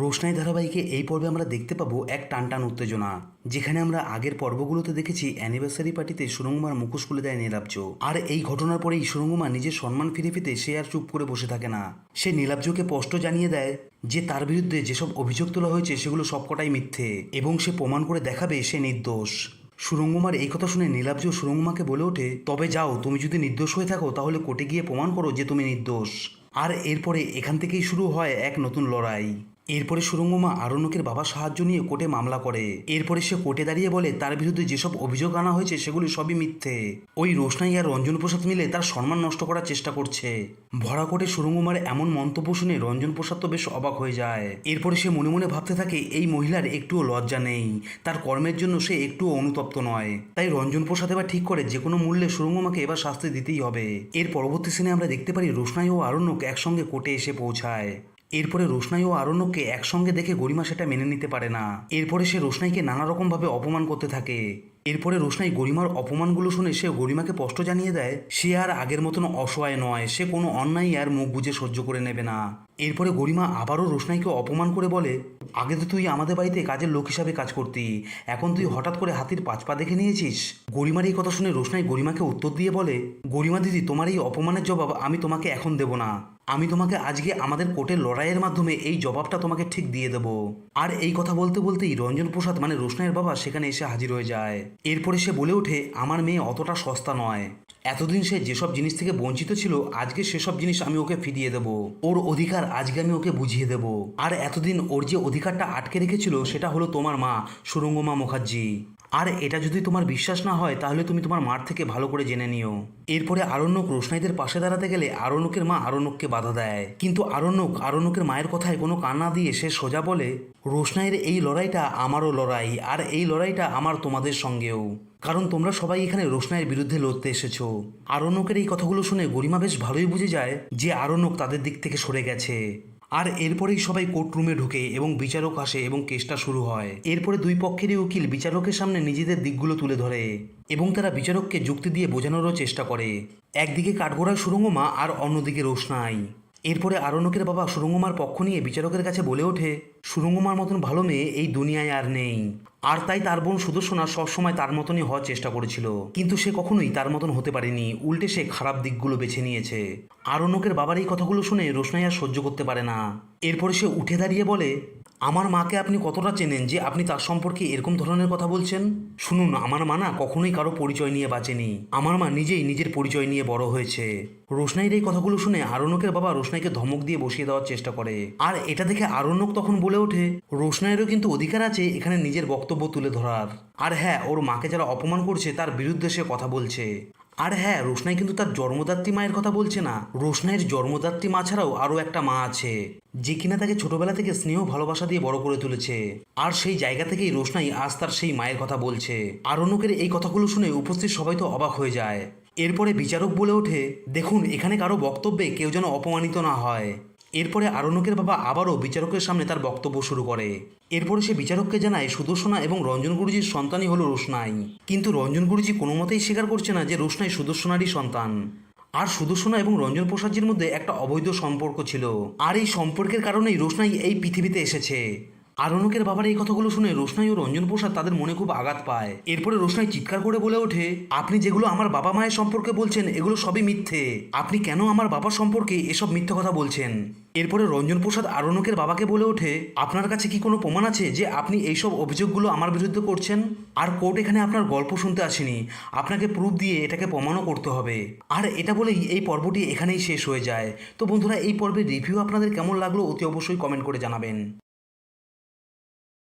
রোশনাই ধারাবাহিকে এই পর্বে আমরা দেখতে পাবো এক টানটান উত্তেজনা, যেখানে আমরা আগের পর্বগুলোতে দেখেছি অ্যানিভার্সারি পার্টিতে সুরঙ্গমার মুখোশ খুলে দেয় নীলাব্জ। আর এই ঘটনার পরেই সুরঙ্গমা নিজের সম্মান ফিরে পেতে সে আর চুপ করে বসে থাকে না। সে নীলাব্জকে স্পষ্ট জানিয়ে দেয় যে তার বিরুদ্ধে যেসব অভিযোগ তোলা হয়েছে সেগুলো সবকটাই মিথ্যে, এবং সে প্রমাণ করে দেখাবে সে নির্দোষ। সুরঙ্গমার এই কথা শুনে নীলাব্জ সুরঙ্গমাকে বলে ওঠে, তবে যাও, তুমি যদি নির্দোষ হয়ে থাকো, তাহলে কোর্টে গিয়ে প্রমাণ করো যে তুমি নির্দোষ। আর এরপরে এখান থেকেই শুরু হয় এক নতুন লড়াই। এরপরে সুরঙ্গমা আরণ্যকের বাবা সাহায্য নিয়ে কোর্টে মামলা করে। এরপরে সে কোর্টে দাঁড়িয়ে বলে, তার বিরুদ্ধে যেসব অভিযোগ আনা হয়েছে, সেগুলি সবই মিথ্যে ওই রোশনাই আর রঞ্জন প্রসাদ মিলে তার সম্মান নষ্ট করার চেষ্টা করছে। ভরা কোর্টে সুরঙ্গমার এমন মন্তব্য শুনে রঞ্জন প্রসাদ তো বেশ অবাক হয়ে যায়। এরপরে সে মনে মনে ভাবতে থাকে, এই মহিলার একটুও লজ্জা নেই। তার কর্মের জন্য সে একটুও অনুতপ্ত নয় তাই রঞ্জন প্রসাদ এবার ঠিক করে, যে কোনো মূল্যে সুরঙ্গমাকে এবার শাস্তি দিতেই হবে। এর পরবর্তী সিনে আমরা দেখতে পারি রোশনাই ও আরণ্যক একসঙ্গে কোর্টে এসে পৌঁছায়। এরপরে রোশনাই ও আরণ্যককে একসঙ্গে দেখে গরিমা সেটা মেনে নিতে পারে না। এরপরে সে রোশনাইকে নানা রকমভাবে অপমান করতে থাকে। এরপরে রোশনাই গরিমার অপমানগুলো শুনে সে গরিমাকে স্পষ্ট জানিয়ে দেয়, সে আর আগের মতন অসহায় নয়, সে কোনো অন্যায় আর মুখ বুঝে সহ্য করে নেবে না। এরপরে গরিমা আবারও রোশনাইকে অপমান করে বলে, আগে তো তুই আমাদের বাড়িতে কাজের লোক হিসাবে কাজ করতি, এখন তুই হঠাৎ করে হাতির পাঁচ পা দেখে নিয়েছিস? গরিমার এই কথা শুনে রোশনাই গরিমাকে উত্তর দিয়ে বলে, গরিমা দিদি, তোমার এই অপমানের জবাব আমি তোমাকে এখন দেব না। আমি তোমাকে আজকে আমাদের কোর্টের লড়াইয়ের মাধ্যমে এই জবাবটা তোমাকে ঠিক দিয়ে দেব। আর এই কথা বলতে বলতেই রঞ্জন প্রসাদ মানে রোশনাইয়ের বাবা, সেখানে এসে হাজির হয়ে যায়। এরপরে সে বলে ওঠে, আমার মেয়ে অতটা সস্তা নয়। এতদিন সে যেসব জিনিস থেকে বঞ্চিত ছিল, আজকে সেসব জিনিস আমি ওকে ফিরিয়ে দেব। ওর অধিকার আজকে আমি ওকে বুঝিয়ে দেব। আর এতদিন ওর যে অধিকারটা আটকে রেখেছিল, সেটা হলো তোমার মা, সুরঙ্গমা মুখার্জি। আর এটা যদি তোমার বিশ্বাস না হয়, তাহলে তুমি তোমার মার থেকে ভালো করে জেনে নিও। এরপরে আরণ্যক রোশনাইদের পাশে দাঁড়াতে গেলে আরণ্যকের মা আরণ্যককে বাধা দেয়। কিন্তু আরণ্যক আরণ্যকের মায়ের কথায় কোনো কান্না দিয়ে সে সোজা বলে, রোশনাইয়ের এই লড়াইটা আমারও লড়াই, আর এই লড়াইটা আমার তোমাদের সঙ্গেও। কারণ তোমরা সবাই এখানে রোশনাইয়ের বিরুদ্ধে লড়তে এসেছ। আরণ্যকের এই কথাগুলো শুনে গরিমা বেশ ভালোই বুঝে যায় যে আরণ্যক তাদের দিক থেকে সরে গেছে। আর এরপরেই সবাই কোর্টরুমে ঢুকে এবং বিচারক আসে এবং কেসটা শুরু হয়। এরপরে দুই পক্ষেরই উকিল বিচারকের সামনে নিজেদের দিকগুলো তুলে ধরে এবং তারা বিচারককে যুক্তি দিয়ে বোঝানোরও চেষ্টা করে। একদিকে কাঠগোড়ার সুরঙ্গমা আর অন্যদিকে রোশনাই। এরপরে আরণ্যকের বাবা সুরঙ্গমার পক্ষ নিয়ে বিচারকের কাছে বলে ওঠে, সুরঙ্গমার মতন ভালো মেয়ে এই দুনিয়ায় আর নেই। আর তাই তার বোন সুদর্শনা সবসময় তার মতনই হওয়ার চেষ্টা করেছিল। কিন্তু সে কখনোই তার মতন হতে পারেনি। উল্টে সে খারাপ দিকগুলো বেছে নিয়েছে। আরণ্যকের বাবার এই কথাগুলো শুনে রোশনাই আর সহ্য করতে পারে না। এরপরে সে উঠে দাঁড়িয়ে বলে আমার মাকে আপনি কতটা চেনেন যে আপনি তার সম্পর্কে এরকম ধরনের কথা বলছেন? শুনুন, আমার মা না কখনোই কারও পরিচয় নিয়ে বাঁচেনি। আমার মা নিজেই নিজের পরিচয় নিয়ে বড় হয়েছে। রোশনাইয়ের এই কথাগুলো শুনে আরণ্যকের বাবা রোশনাইকে ধমক দিয়ে বসিয়ে দেওয়ার চেষ্টা করে। আর এটা দেখে আরণ্যক তখন বলে ওঠে, রোশনাইয়েরও কিন্তু অধিকার আছে এখানে নিজের বক্তব্য তুলে ধরার। আর হ্যাঁ ওর মাকে যারা অপমান করছে তার বিরুদ্ধে সে কথা বলছে। আর হ্যাঁ রোশনাই কিন্তু তার জন্মদাত্রী মায়ের কথা বলছে না। রোশনাইয়ের জন্মদাত্রী মা ছাড়াও আরও একটা মা আছে, যে কিনা তাকে ছোটবেলা থেকে স্নেহ, ভালোবাসা দিয়ে বড় করে তুলেছে। আর সেই জায়গা থেকেই রোশনাই আজ তার সেই মায়ের কথা বলছে। আরণ্যকের এই কথাগুলো শুনে উপস্থিত সবাই তো অবাক হয়ে যায়। এরপরে বিচারক বলে ওঠে, দেখুন, এখানে কারও বক্তব্যে কেউ যেন অপমানিত না হয়। এরপরে আরণ্যকের বাবা আবারও বিচারকের সামনে তার বক্তব্য শুরু করে। এরপরে সে বিচারককে জানায়, সুদর্শনা এবং রঞ্জন গুরুজির সন্তানই হলো রোশনাই। কিন্তু রঞ্জন গুরুজি কোনো মতেই স্বীকার করছে না যে রোশনাই সুদর্শনারই সন্তান। আর সুদর্শনা এবং রঞ্জন প্রসাদজির মধ্যে একটা অবৈধ সম্পর্ক ছিল। আর এই সম্পর্কের কারণেই রোশনাই এই পৃথিবীতে এসেছে। আরণ্যকের বাবার এই কথাগুলো শুনে রোশনাই ও রঞ্জন প্রসাদ তাদের মনে খুব আঘাত পায়। এরপরে রোশনাই চিৎকার করে বলে ওঠে, আপনি যেগুলো আমার বাবা মায়ের সম্পর্কে বলছেন, এগুলো সবই মিথ্যে। আপনি কেন আমার বাবা সম্পর্কে এসব মিথ্যে কথা বলছেন? এরপরে রঞ্জন প্রসাদ আরণ্যকের বাবাকে বলে ওঠে, আপনার কাছে কি কোনো প্রমাণ আছে যে আপনি এইসব অভিযোগগুলো আমার বিরুদ্ধে করছেন? আর কোর্ট এখানে আপনার গল্প শুনতে আসেনি। আপনাকে প্রুফ দিয়ে এটাকে প্রমাণও করতে হবে। আর এটা বলেই এই পর্বটি এখানেই শেষ হয়ে যায়। তো বন্ধুরা, এই পর্বের রিভিউ আপনাদের কেমন লাগল অতি অবশ্যই কমেন্ট করে জানাবেন।